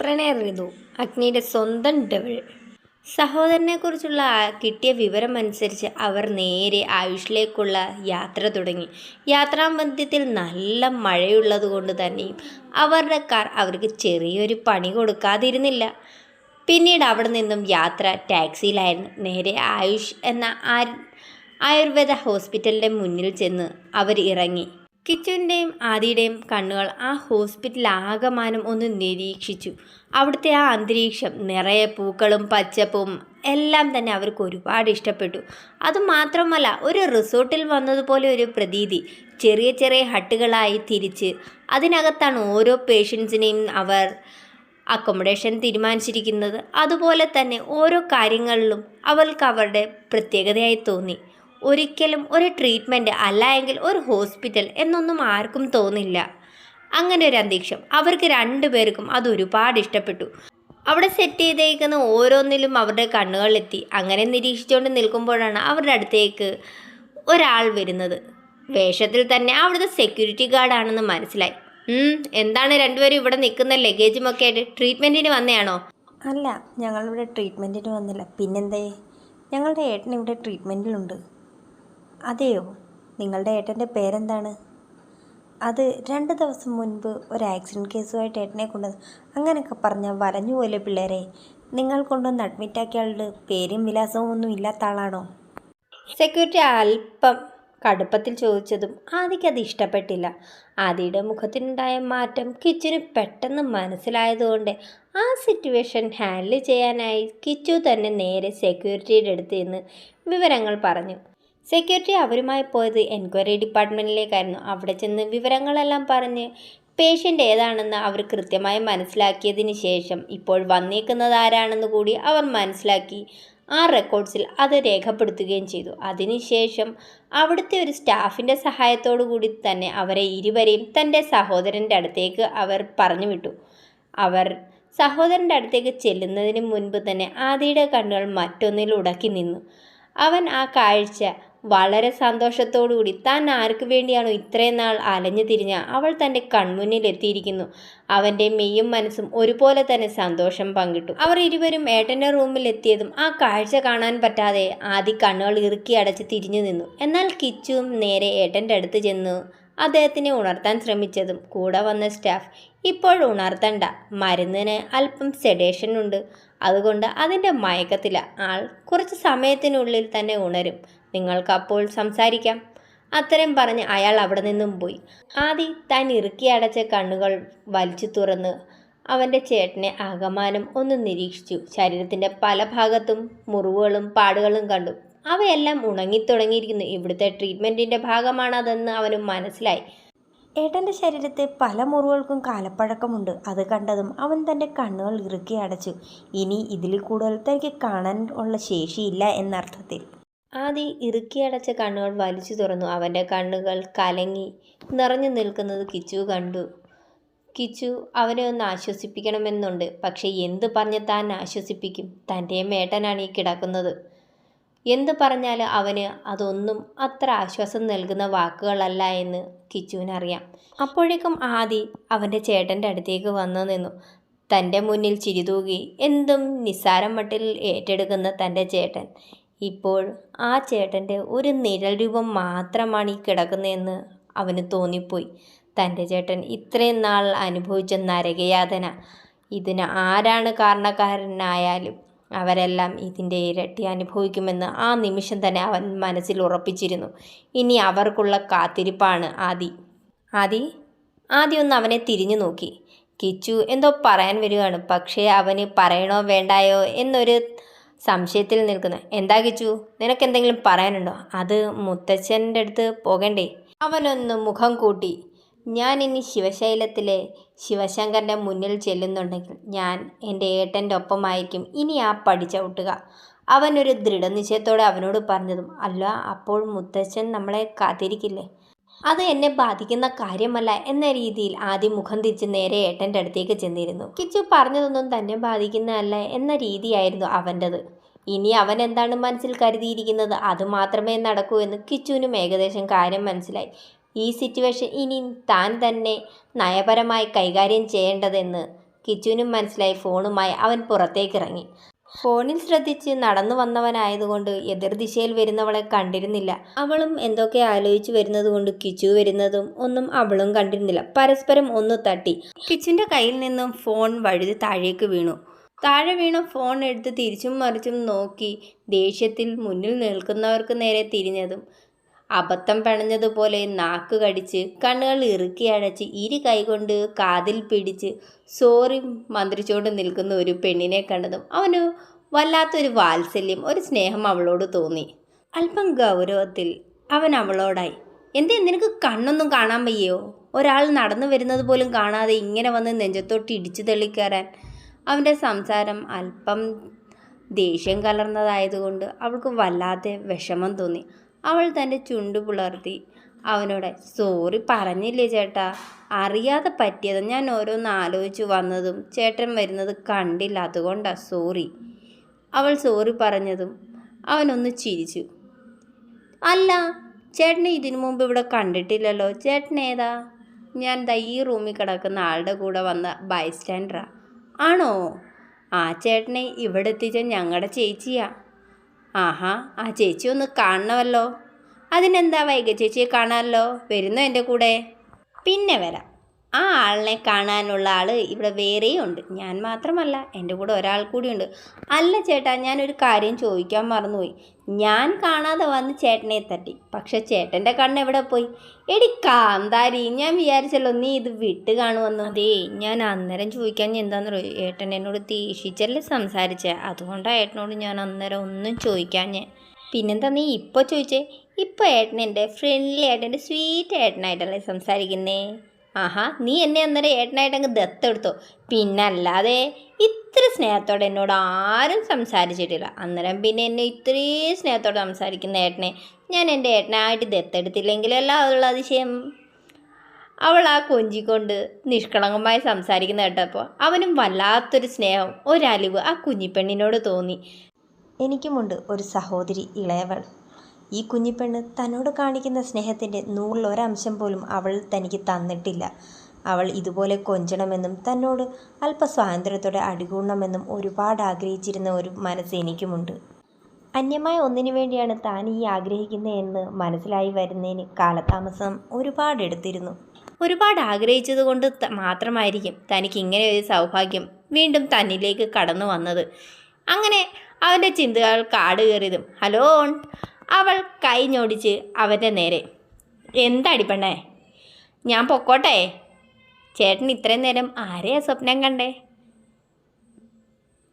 പ്രണയ ഋതു അഗ്നിയുടെ സ്വന്തം ഡെവിൾ. സഹോദരനെക്കുറിച്ചുള്ള കിട്ടിയ വിവരം അനുസരിച്ച് അവർ നേരെ ആയുഷിലേക്കുള്ള യാത്ര തുടങ്ങി. യാത്രാമധ്യത്തിൽ നല്ല മഴയുള്ളത് കൊണ്ട് തന്നെയും അവരുടെ കാർ അവർക്ക് ചെറിയൊരു പണി കൊടുക്കാതിരുന്നില്ല. പിന്നീട് അവിടെ നിന്നും യാത്ര ടാക്സിയിലായിരുന്നു. നേരെ ആയുഷ് എന്ന ആയുർവേദ ഹോസ്പിറ്റലിന്റെ മുന്നിൽ ചെന്ന് അവർ ഇറങ്ങി. കിച്ചുവിന്റെയും ആദിയുടെയും കണ്ണുകൾ ആ ഹോസ്പിറ്റൽ ആകമാനം ഒന്ന് നിരീക്ഷിച്ചു. അവിടുത്തെ ആ അന്തരീക്ഷം നിറയെ പൂക്കളും പച്ചപ്പും എല്ലാം തന്നെ അവർക്ക് ഒരുപാട് ഇഷ്ടപ്പെട്ടു. അതുമാത്രമല്ല ഒരു റിസോർട്ടിൽ വന്നതുപോലെ ഒരു പ്രതീതി. ചെറിയ ചെറിയ ഹട്ടുകളായി തിരിച്ച് അതിനകത്താണ് ഓരോ പേഷ്യൻസിനെയും അവർ അക്കോമഡേഷൻ തീരുമാനിച്ചിരിക്കുന്നത്. അതുപോലെ തന്നെ ഓരോ കാര്യങ്ങളിലും അവൾക്ക് അവരുടെ പ്രത്യേകതയായി തോന്നി. ഒരിക്കലും ഒരു ട്രീറ്റ്മെന്റ് അല്ല എങ്കിൽ ഒരു ഹോസ്പിറ്റൽ എന്നൊന്നും ആർക്കും തോന്നില്ല. അങ്ങനെ ഒരു അന്തരീക്ഷം. അവർക്ക് രണ്ടുപേർക്കും അത് ഒരുപാട് ഇഷ്ടപ്പെട്ടു. അവിടെ സെറ്റ് ചെയ്തേക്കുന്ന ഓരോന്നിലും അവരുടെ കണ്ണുകളിലെത്തി. അങ്ങനെ നിരീക്ഷിച്ചുകൊണ്ട് നിൽക്കുമ്പോഴാണ് അവരുടെ അടുത്തേക്ക് ഒരാൾ വരുന്നത്. വേഷത്തിൽ തന്നെ അവിടുത്തെ സെക്യൂരിറ്റി ഗാർഡാണെന്ന് മനസ്സിലായി. എന്താണ് രണ്ടുപേരും ഇവിടെ നിൽക്കുന്ന ലഗേജും ഒക്കെ ആയിട്ട് ട്രീറ്റ്മെന്റിന് വന്നയാണോ? അല്ല ഞങ്ങളിവിടെ ട്രീറ്റ്മെന്റിന് വന്നില്ല. പിന്നെന്തേ? ഞങ്ങളുടെ ഏട്ടൻ ഇവിടെ ട്രീറ്റ്മെന്റിലുണ്ട് അതെയോ? നിങ്ങളുടെ ഏട്ടന്റെ പേരെന്താണ്? അത് രണ്ട് ദിവസം മുൻപ് ഒരു ആക്സിഡന്റ് കേസുമായിട്ട് ഏട്ടനെ കൊണ്ടുവന്ന് അങ്ങനെയൊക്കെ പറഞ്ഞാൽ വരഞ്ഞു പോലെ പിള്ളേരെ. നിങ്ങൾ കൊണ്ടുവന്ന് അഡ്മിറ്റാക്കിയ ആളുടെ പേരും വിലാസവും ഒന്നും ഇല്ലാത്ത ആളാണോ? സെക്യൂരിറ്റി അല്പം കടുപ്പത്തിൽ ചോദിച്ചതും ആദിക്ക് അത് ഇഷ്ടപ്പെട്ടില്ല. ആദിയുടെ മുഖത്തിനുണ്ടായ മാറ്റം കിച്ചുന് പെട്ടെന്ന് മനസ്സിലായതുകൊണ്ട് ആ സിറ്റുവേഷൻ ഹാൻഡിൽ ചെയ്യാനായി കിച്ചു തന്നെ നേരെ സെക്യൂരിറ്റിയുടെ അടുത്ത് നിന്ന് വിവരങ്ങൾ പറഞ്ഞു. സെക്യൂരിറ്റി അവരുമായി പോയത് എൻക്വയറി ഡിപ്പാർട്ട്മെന്റിലേക്കായിരുന്നു അവിടെ ചെന്ന് വിവരങ്ങളെല്ലാം പറഞ്ഞ് പേഷ്യന്റ് ഏതാണെന്ന് അവർ കൃത്യമായി മനസ്സിലാക്കിയതിന് ശേഷം ഇപ്പോൾ വന്നേക്കുന്നത് ആരാണെന്ന് കൂടി അവർ മനസ്സിലാക്കി ആ റെക്കോർഡ്സിൽ അത് രേഖപ്പെടുത്തുകയും ചെയ്തു. അതിനുശേഷം അവിടുത്തെ ഒരു സ്റ്റാഫിന്റെ സഹായത്തോടു കൂടി തന്നെ അവരെ ഇരുവരെയും തന്റെ സഹോദരന്റെ അടുത്തേക്ക് അവർ പറഞ്ഞു വിട്ടു. അവർ സഹോദരന്റെ അടുത്തേക്ക് ചെല്ലുന്നതിന് മുൻപ് തന്നെ ആദിയുടെ കണ്ണുകൾ മറ്റൊന്നിൽ ഉടക്കി നിന്നു. അവൻ ആ കാഴ്ച വളരെ സന്തോഷത്തോടുകൂടി താൻ ആർക്കു വേണ്ടിയാണോ ഇത്രയും നാൾ അലഞ്ഞു തിരിഞ്ഞ അവൾ തന്റെ കൺമുന്നിൽ എത്തിയിരിക്കുന്നു. അവന്റെ മെയ്യും മനസ്സും ഒരുപോലെ തന്നെ സന്തോഷം പങ്കിട്ടു. അവർ ഇരുവരും ഏട്ടന്റെ റൂമിൽ എത്തിയതും ആ കാഴ്ച കാണാൻ പറ്റാതെ ആദ്യ കണ്ണുകൾ ഇറുക്കി അടച്ച് തിരിഞ്ഞു നിന്നു. എന്നാൽ കിച്ചുവും നേരെ ഏട്ടന്റെ അടുത്ത് ചെന്നു അദ്ദേഹത്തിനെ ഉണർത്താൻ ശ്രമിച്ചതും കൂടെ വന്ന സ്റ്റാഫ് ഇപ്പോൾ ഉണർത്തണ്ട. മരുന്നിന് അല്പം സെഡേഷൻ ഉണ്ട്. അതുകൊണ്ട് അതിന്റെ മയക്കത്തില ആൾ കുറച്ച് സമയത്തിനുള്ളിൽ തന്നെ ഉണരും. നിങ്ങൾക്ക് അപ്പോൾ സംസാരിക്കാം. അത്തരം പറഞ്ഞ് അയാൾ അവിടെ നിന്നും പോയി. ആദി താൻ ഇറുക്കി അടച്ച കണ്ണുകൾ വലിച്ചു തുറന്ന് അവന്റെ ചേട്ടനെ ആകമാനം ഒന്ന് നിരീക്ഷിച്ചു. ശരീരത്തിന്റെ പല ഭാഗത്തും മുറിവുകളും പാടുകളും കണ്ടു. അവയെല്ലാം ഉണങ്ങിത്തുടങ്ങിയിരിക്കുന്നു. ഇവിടുത്തെ ട്രീറ്റ്മെന്റിന്റെ ഭാഗമാണതെന്ന് അവന് മനസ്സിലായി. ഏട്ടന്റെ ശരീരത്തെ പല മുറിവുകൾക്കും കാലപ്പഴക്കമുണ്ട്. അത് കണ്ടതും അവൻ തന്റെ കണ്ണുകൾ ഇറുക്കി അടച്ചു. ഇനി ഇതിൽ കൂടുതൽ തനിക്ക് കാണാൻ ഉള്ള ശേഷിയില്ല എന്നർത്ഥത്തിൽ. ആദി ഇറുക്കിയടച്ച കണ്ണുകൾ വലിച്ചു തുറന്നു. അവന്റെ കണ്ണുകൾ കലങ്ങി നിറഞ്ഞു നിൽക്കുന്നത് കിച്ചു കണ്ടു. കിച്ചു അവനെ ഒന്ന് ആശ്വസിപ്പിക്കണമെന്നുണ്ട്. പക്ഷേ എന്ത് പറഞ്ഞ് താൻ ആശ്വസിപ്പിക്കും? തന്റെ മേട്ടനാണ് ഈ കിടക്കുന്നത്. എന്ത് പറഞ്ഞാൽ അവന് അതൊന്നും അത്ര ആശ്വാസം നൽകുന്ന വാക്കുകളല്ല എന്ന് കിച്ചുവിനറിയാം. അപ്പോഴേക്കും ആദി അവന്റെ ചേട്ടന്റെ അടുത്തേക്ക് വന്നു നിന്നു. തന്റെ മുന്നിൽ ചിരിതൂകി എന്തും നിസ്സാരം മട്ടിൽ ഏറ്റെടുക്കുന്ന തന്റെ ചേട്ടൻ. ഇപ്പോൾ ആ ചേട്ടന്റെ ഒരു നിഴൽ രൂപം മാത്രമാണ് ഈ കിടക്കുന്നതെന്ന് അവന് തോന്നിപ്പോയി. തന്റെ ചേട്ടൻ ഇത്രയും നാൾ അനുഭവിച്ച നരകയാതന. ഇതിന് ആരാണ് കാരണക്കാരനായാലും അവരെല്ലാം ഇതിന്റെ ഇരട്ടി അനുഭവിക്കുമെന്ന് ആ നിമിഷം തന്നെ അവൻ മനസ്സിൽ ഉറപ്പിച്ചിരുന്നു. ഇനി അവർക്കുള്ള കാത്തിരിപ്പാണ് ആദി. ആദി ആദി ഒന്ന് അവനെ തിരിഞ്ഞു നോക്കി. കിച്ചു എന്തോ പറയാൻ വരികയാണ് പക്ഷേ അവന് പറയണോ വേണ്ടായോ എന്നൊരു സംശയത്തിൽ നിൽക്കുന്നു. എന്താ കിച്ചു നിനക്ക് എന്തെങ്കിലും പറയാനുണ്ടോ? അത് മുത്തച്ഛന്റെ അടുത്ത് പോകണ്ടേ. അവനൊന്ന് മുഖം കൂട്ടി. ഞാൻ ഇനി ശിവശൈലത്തിലെ ശിവശങ്കറിന്റെ മുന്നിൽ ചെല്ലുന്നുണ്ടെങ്കിൽ ഞാൻ എന്റെ ഏട്ടന്റെ ഒപ്പമായിരിക്കും ഇനി ആ പഠിച്ചവിട്ടുക ചവിട്ടുക. അവനൊരു ദൃഢനിശ്ചയത്തോടെ അവനോട് പറഞ്ഞതും അല്ല അപ്പോൾ മുത്തച്ഛൻ നമ്മളെ കാത്തിരിക്കില്ലേ? അത് എന്നെ ബാധിക്കുന്ന കാര്യമല്ല എന്ന രീതിയിൽ ആദ്യം മുഖം തിരിച്ച് നേരെ ഏട്ടന്റെ അടുത്തേക്ക് ചെന്നിരുന്നു. കിച്ചു പറഞ്ഞതൊന്നും തന്നെ ബാധിക്കുന്നതല്ല എന്ന രീതിയായിരുന്നു അവന്റെത്. ഇനി അവൻ എന്താണ് മനസ്സിൽ കരുതിയിരിക്കുന്നത്? അത് മാത്രമേ നടക്കൂ എന്ന് കിച്ചുവിനും ഏകദേശം കാര്യം മനസ്സിലായി. ഈ സിറ്റുവേഷൻ ഇനി താൻ തന്നെ നയപരമായി കൈകാര്യം ചെയ്യേണ്ടതെന്ന് കിച്ചുവിനും മനസ്സിലായി. ഫോണുമായി അവൻ പുറത്തേക്കിറങ്ങി. ഫോണിൽ ശ്രദ്ധിച്ച് നടന്നു വന്നവനായതുകൊണ്ട് എതിർദിശയിൽ വരുന്നവളെ കണ്ടിരുന്നില്ല. അവളും എന്തൊക്കെ ആലോചിച്ച് വരുന്നത് കൊണ്ട് കിച്ചു വരുന്നതും ഒന്നും അവളും കണ്ടിരുന്നില്ല. പരസ്പരം ഒന്ന് തട്ടി. കിച്ചുവിന്റെ കയ്യിൽ നിന്നും ഫോൺ വഴുതി താഴേക്ക് വീണു. താഴെ വീണ ഫോൺ എടുത്ത് തിരിച്ചും മറിച്ചും നോക്കി ദേഷ്യത്തിൽ മുന്നിൽ നിൽക്കുന്നവർക്ക് നേരെ തിരിഞ്ഞതും അബദ്ധം പിണഞ്ഞതുപോലെ നാക്ക് കടിച്ച് കണ്ണുകൾ ഇറുക്കി അടച്ച് ഇരു കൈകൊണ്ട് കാതിൽ പിടിച്ച് സോറി മന്ത്രിച്ചുകൊണ്ട് നിൽക്കുന്ന ഒരു പെണ്ണിനെ കണ്ടതും അവന് വല്ലാത്തൊരു വാത്സല്യം ഒരു സ്നേഹം അവളോട് തോന്നി. അല്പം ഗൗരവത്തിൽ അവൻ അവളോടായി എന്തേ നിനക്ക് കണ്ണൊന്നും കാണാൻ വയ്യോ? ഒരാൾ നടന്നു വരുന്നത് പോലും കാണാതെ ഇങ്ങനെ വന്ന് നെഞ്ചത്തോട്ട് ഇടിച്ചു തള്ളിക്കയറാൻ അവന്റെ സംസാരം അല്പം ദേഷ്യം കലർന്നതായതുകൊണ്ട് അവൾക്ക് വല്ലാതെ വിഷമം തോന്നി. അവൾ തന്റെ ചുണ്ടു പുലർത്തി. അവനോട് സോറി പറഞ്ഞില്ലേ ചേട്ടാ. അറിയാതെ പറ്റിയത് ഞാൻ ഓരോന്ന് ആലോചിച്ച് വന്നതും ചേട്ടൻ വരുന്നത് കണ്ടില്ല അതുകൊണ്ടാ സോറി. അവൾ സോറി പറഞ്ഞതും അവനൊന്ന് ചിരിച്ചു. അല്ല ചേട്ടനെ ഇതിനു മുമ്പ് ഇവിടെ കണ്ടിട്ടില്ലല്ലോ. ചേട്ടൻ ഏതാ? ഞാൻ ദാ ഈ റൂമിൽ കിടക്കുന്ന ആളുടെ കൂടെ വന്ന ബൈസ്റ്റാൻഡറാ. ആണോ? ആ ചേട്ടനെ ഇവിടെ എത്തിച്ച ഞങ്ങളുടെ ചേച്ചിയാ. ആഹാ ആ ചേച്ചി ഒന്ന് കാണണമല്ലോ. അതിനെന്താ വൈക ചേച്ചിയെ കാണാമല്ലോ വരുന്നോ എന്റെ കൂടെ? പിന്നെ വരാം. ആ ആളിനെ കാണാനുള്ള ആൾ ഇവിടെ വേറെയും ഉണ്ട് ഞാൻ മാത്രമല്ല എന്റെ കൂടെ ഒരാൾ കൂടിയുണ്ട്. അല്ല ചേട്ടാ ഞാനൊരു കാര്യം ചോദിക്കാൻ മറന്നുപോയി. ഞാൻ കാണാതെ വന്ന് ചേട്ടനെ തട്ടി. പക്ഷെ ചേട്ടന്റെ കണ്ണ് എവിടെ പോയി? എടി കാന്താരി ഞാൻ വിചാരിച്ചല്ലോ നീ ഇത് വിട്ട് കാണുമെന്ന്. അതേ ഞാൻ അന്നേരം ചോദിക്കാൻ എന്താണെന്ന് ഏട്ടൻ എന്നോട് ദേഷിച്ചല്ലേ സംസാരിച്ചേ. അതുകൊണ്ടാണ് ഏട്ടനോട് ഞാൻ അന്നേരം ഒന്നും ചോദിക്കാൻ ഞാൻ. പിന്നെന്താ നീ ഇപ്പോൾ ചോദിച്ചേ? ഇപ്പോൾ ഏട്ടൻ എന്റെ ഫ്രണ്ട്ലി ആയിട്ട് എന്റെ സ്വീറ്റ് ഏട്ടനായിട്ടല്ലേ സംസാരിക്കുന്നേ? ആഹാ നീ എന്നെ അന്നേരം ഏട്ടനായിട്ട് അങ്ങ് ദത്തെടുത്തോ. പിന്നല്ലാതെ ഇത്ര സ്നേഹത്തോടെ എന്നോട് ആരും സംസാരിച്ചിട്ടില്ല. അന്നേരം പിന്നെ എന്നെ ഇത്രയും സ്നേഹത്തോടെ സംസാരിക്കുന്ന ഏട്ടനെ ഞാൻ എന്റെ ഏട്ടനായിട്ട് ദത്തെടുത്തില്ലെങ്കിലല്ല അവളുള്ള അതിശയം? അവൾ ആ കൊഞ്ചിക്കൊണ്ട് നിഷ്കളങ്കമായി സംസാരിക്കുന്ന കേട്ടപ്പോൾ അവനും വല്ലാത്തൊരു സ്നേഹം ഒരലിവ് ആ കുഞ്ഞിപ്പെണ്ണിനോട് തോന്നി. എനിക്കുമുണ്ട് ഒരു സഹോദരി ഇളയവൾ. ഈ കുഞ്ഞിപ്പെണ്ണ് തന്നോട് കാണിക്കുന്ന സ്നേഹത്തിന്റെ നൂറിലൊരംശം പോലും അവൾ തനിക്ക് തന്നിട്ടില്ല. അവൾ ഇതുപോലെ കൊഞ്ചണമെന്നും തന്നോട് അല്പ സ്വാതന്ത്ര്യത്തോടെ അടികൂടണമെന്നും ഒരുപാട് ആഗ്രഹിച്ചിരുന്ന ഒരു മനസ്സ് എനിക്കുമുണ്ട്. അന്യമായ ഒന്നിനു വേണ്ടിയാണ് താൻ ഈ ആഗ്രഹിക്കുന്നതെന്ന് മനസ്സിലായി വരുന്നതിന് കാലതാമസം ഒരുപാട് എടുത്തിരുന്നു. ഒരുപാട് ആഗ്രഹിച്ചത് കൊണ്ട് മാത്രമായിരിക്കും തനിക്ക് ഇങ്ങനെ ഒരു സൗഭാഗ്യം വീണ്ടും തന്നിലേക്ക് കടന്നു വന്നത്. അങ്ങനെ അവന്റെ ചിന്തകൾ കാട് കയറിയതും ഹലോ അവൾ കൈ ഞൊടിച്ച് അവന്റെ നേരെ. എന്താടി പെണ്ണേ? ഞാൻ പൊക്കോട്ടെ? ചേട്ടൻ ഇത്രയും നേരം ആരെയാ സ്വപ്നം കണ്ടേ?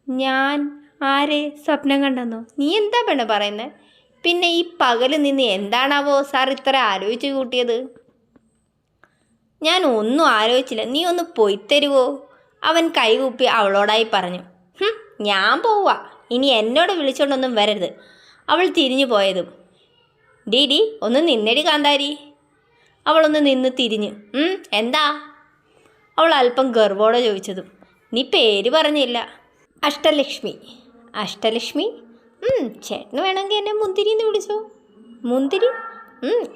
ഞാൻ ആരെ സ്വപ്നം കണ്ടെന്നോ? നീ എന്താ പെണ്ണ് പറയുന്നത് പിന്നെ ഈ പകൽ നിന്ന് എന്താണാവോ സാർ ഇത്ര ആലോചിച്ച് കൂട്ടിയത്? ഞാൻ ഒന്നും ആലോചിച്ചില്ല. നീ ഒന്ന് പോയി തരുവോ? അവൻ കൈകൂപ്പി അവളോടായി പറഞ്ഞു. ഞാൻ പോവുക ഇനി എന്നോട് വിളിച്ചോണ്ടൊന്നും വരരുത്. അവൾ തിരിഞ്ഞു പോയതും ഡി ഡി ഒന്ന് നിന്നടി കാന്താരി. അവളൊന്ന് നിന്ന് തിരിഞ്ഞു "ഉം, എന്താ? അവൾ അല്പം ഗർവോടെ ചോദിച്ചതും നീ പേര് പറഞ്ഞില്ല. അഷ്ടലക്ഷ്മി. അഷ്ടലക്ഷ്മി? ചേട്ടന് വേണമെങ്കിൽ എന്നെ മുന്തിരി എന്ന് വിളിച്ചോ. മുന്തിരി?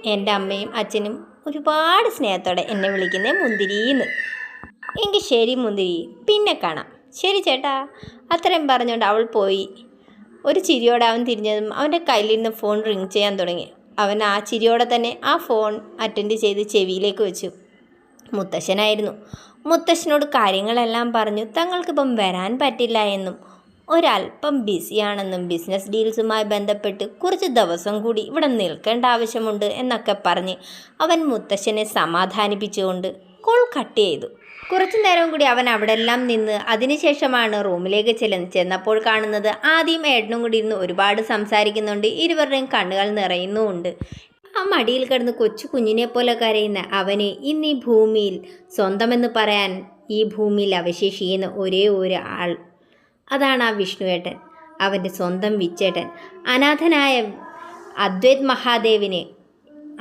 എന്റെ അമ്മയും അച്ഛനും ഒരുപാട് സ്നേഹത്തോടെ എന്നെ വിളിക്കുന്നേ മുന്തിരിന്ന് എങ്കിൽ ശരി മുന്തിരി പിന്നെ കാണാം. ശരി ചേട്ടാ. അത്രയും പറഞ്ഞുകൊണ്ട് അവൾ പോയി. ഒരു ചിരിയോടെ അവൻ തിരിഞ്ഞതും അവന്റെ കയ്യിൽ നിന്ന് ഫോൺ റിങ് ചെയ്യാൻ തുടങ്ങി. അവൻ ആ ചിരിയോടെ തന്നെ ആ ഫോൺ അറ്റൻഡ് ചെയ്ത് ചെവിയിലേക്ക് വെച്ചു. മുത്തശ്ശനായിരുന്നു. മുത്തശ്ശനോട് കാര്യങ്ങളെല്ലാം പറഞ്ഞു. തങ്ങൾക്കിപ്പം വരാൻ പറ്റില്ല എന്നും ഒരല്പം ബിസിയാണെന്നും ബിസിനസ് ഡീൽസുമായി ബന്ധപ്പെട്ട് കുറച്ച് ദിവസം കൂടി ഇവിടെ നിൽക്കേണ്ട ആവശ്യമുണ്ട് എന്നൊക്കെ പറഞ്ഞ് അവൻ മുത്തശ്ശനെ സമാധാനിപ്പിച്ചുകൊണ്ട് കോൾ കട്ട് ചെയ്തു. കുറച്ചു നേരം കൂടി അവൻ അവിടെല്ലാം നിന്ന് അതിനുശേഷമാണ് റൂമിലേക്ക് ചെല്ലുന്നത് ചെന്നപ്പോൾ കാണുന്നത് ആദ്യം ഏട്ടനും കൂടി ഇരുന്ന് ഒരുപാട് സംസാരിക്കുന്നുണ്ട് ഇരുവരുടെയും കണ്ണുകൾ നിറയുന്നുമുണ്ട്. ആ മടിയിൽ കിടന്ന് കൊച്ചു കുഞ്ഞിനെ പോലെ കരയുന്ന അവന് ഇന്ന് ഈ ഭൂമിയിൽ സ്വന്തമെന്ന് പറയാൻ ഈ ഭൂമിയിൽ അവശേഷിക്കുന്ന ഒരേ ഒരു ആൾ. അതാണ് ആ വിഷ്ണുവേട്ടൻ അവന്റെ സ്വന്തം വിച്ചേട്ടൻ. അനാഥനായ അദ്വൈത് മഹാദേവിന്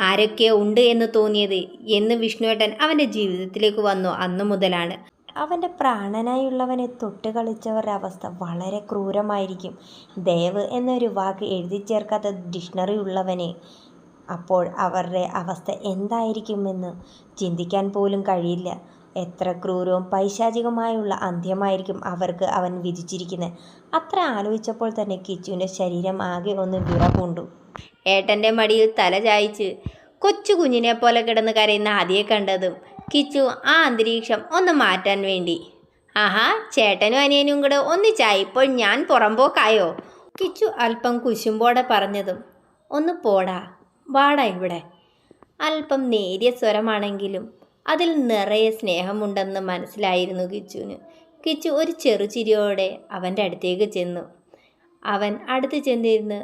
ആരൊക്കെയോ ഉണ്ട് എന്ന് തോന്നിയത് എന്ന് വിഷ്ണുവേട്ടൻ അവന്റെ ജീവിതത്തിലേക്ക് വന്നു അന്നു മുതലാണ്. അവന്റെ പ്രാണനായുള്ളവനെ തൊട്ട് കളിച്ചവരുടെ അവസ്ഥ വളരെ ക്രൂരമായിരിക്കും. ദേവ് എന്നൊരു വാക്ക് എഴുതി ചേർക്കാത്ത ഡിക്ഷണറി ഉള്ളവനെ അപ്പോൾ അവരുടെ അവസ്ഥ എന്തായിരിക്കുമെന്ന് ചിന്തിക്കാൻ പോലും കഴിയില്ല. എത്ര ക്രൂരവും പൈശാചികമായുള്ള അന്ത്യമായിരിക്കും അവർക്ക് അവൻ വിധിച്ചിരിക്കുന്നത്. അത്ര ആലോചിച്ചപ്പോൾ തന്നെ കിച്ചുവിന്റെ ശരീരം ആകെ ഒന്ന് വിറപൂണ്ടു ഏട്ടന്റെ മടിയിൽ തല ചായ്ച്ച് കൊച്ചു കുഞ്ഞിനെ പോലെ കിടന്ന് കരയുന്ന ആദ്യം കണ്ടതും കിച്ചു ആ അന്തരീക്ഷം ഒന്ന് മാറ്റാൻ വേണ്ടി. ആഹാ ചേട്ടനും അനിയനും കൂടെ ഒന്നിച്ചായപ്പോൾ ഞാൻ പുറമ്പോക്കായോ? കിച്ചു അല്പം കുശുമ്പോടെ പറഞ്ഞതും ഒന്ന് പോടാ വാടാ ഇവിടെ. അല്പം നേരിയ സ്വരമാണെങ്കിലും അതിൽ നിറയെ സ്നേഹമുണ്ടെന്ന് മനസ്സിലായിരുന്നു കിച്ചുവിന്. കിച്ചു ഒരു ചെറുചിരിയോടെ അവന്റെ അടുത്തേക്ക് ചെന്നു. അവൻ അടുത്ത് ചെന്നിരുന്ന്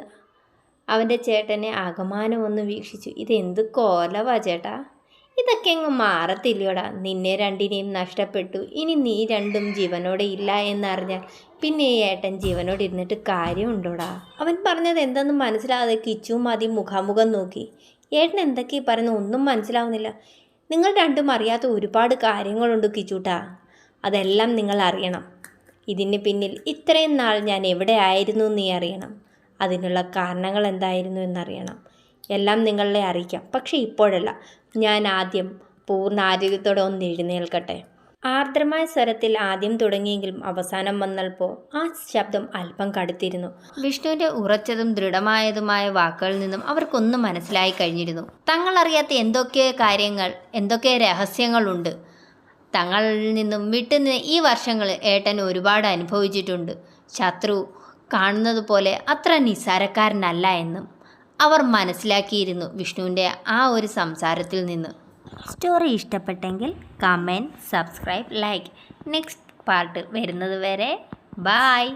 അവന്റെ ചേട്ടനെ ആകമാനം ഒന്ന് വീക്ഷിച്ചു. ഇതെന്ത് കോലവാ ചേട്ടാ? ഇതൊക്കെ അങ്ങ് മാറത്തില്ലയോടാ നിന്നെ രണ്ടിനെയും നഷ്ടപ്പെട്ടു. ഇനി നീ രണ്ടും ജീവനോടെ ഇല്ല എന്നറിഞ്ഞാൽ പിന്നെ ഈ ഏട്ടൻ ജീവനോട് ഇരുന്നിട്ട് കാര്യമുണ്ടോടാ? അവൻ പറഞ്ഞത് എന്തെന്ന് മനസ്സിലാകാതെ കിച്ചുവും ആദ്യം മുഖാമുഖം നോക്കി. ഏട്ടൻ എന്തൊക്കെയാ പറയുന്നത്? ഒന്നും മനസ്സിലാവുന്നില്ല. നിങ്ങൾ രണ്ടും അറിയാത്ത ഒരുപാട് കാര്യങ്ങളുണ്ട് കിച്ചൂട്ടാ അതെല്ലാം നിങ്ങൾ അറിയണം. ഇതിന് പിന്നിൽ ഇത്രയും നാൾ ഞാൻ എവിടെ ആയിരുന്നു എന്ന് അറിയണം. അതിനുള്ള കാരണങ്ങൾ എന്തായിരുന്നു എന്നറിയണം. എല്ലാം നിങ്ങളെ അറിയിക്കാം. പക്ഷേ ഇപ്പോഴല്ല. ഞാൻ ആദ്യം പൂർണ ആരോഗ്യത്തോടെ ഒന്ന് എഴുന്നേൽക്കട്ടെ. ആർദ്രമായ സ്വരത്തിൽ ആദ്യം തുടങ്ങിയെങ്കിലും അവസാനം വന്നപ്പോൾ ആ ശബ്ദം അല്പം കടുത്തിരുന്നു. വിഷ്ണുവിന്റെ ഉറച്ചതും ദൃഢമായതുമായ വാക്കുകളിൽ നിന്നും അവർക്കൊന്നും മനസ്സിലായി കഴിഞ്ഞിരുന്നു. തങ്ങൾ തങ്ങളറിയാത്ത എന്തൊക്കെ കാര്യങ്ങൾ എന്തൊക്കെ രഹസ്യങ്ങളുണ്ട്. തങ്ങളിൽ നിന്നും വിട്ടുനിന്ന് ഈ വർഷങ്ങൾ ഏട്ടൻ ഒരുപാട് അനുഭവിച്ചിട്ടുണ്ട്. ശത്രു കാണുന്നത് പോലെ അത്ര നിസാരക്കാരനല്ല എന്നും അവർ മനസ്സിലാക്കിയിരുന്നു വിഷ്ണുവിന്റെ ആ ഒരു സംസാരത്തിൽ നിന്ന്. സ്റ്റോറി ഇഷ്ടപ്പെട്ടെങ്കിൽ comment subscribe like. Next part വരുന്നത് വരെ ബായ്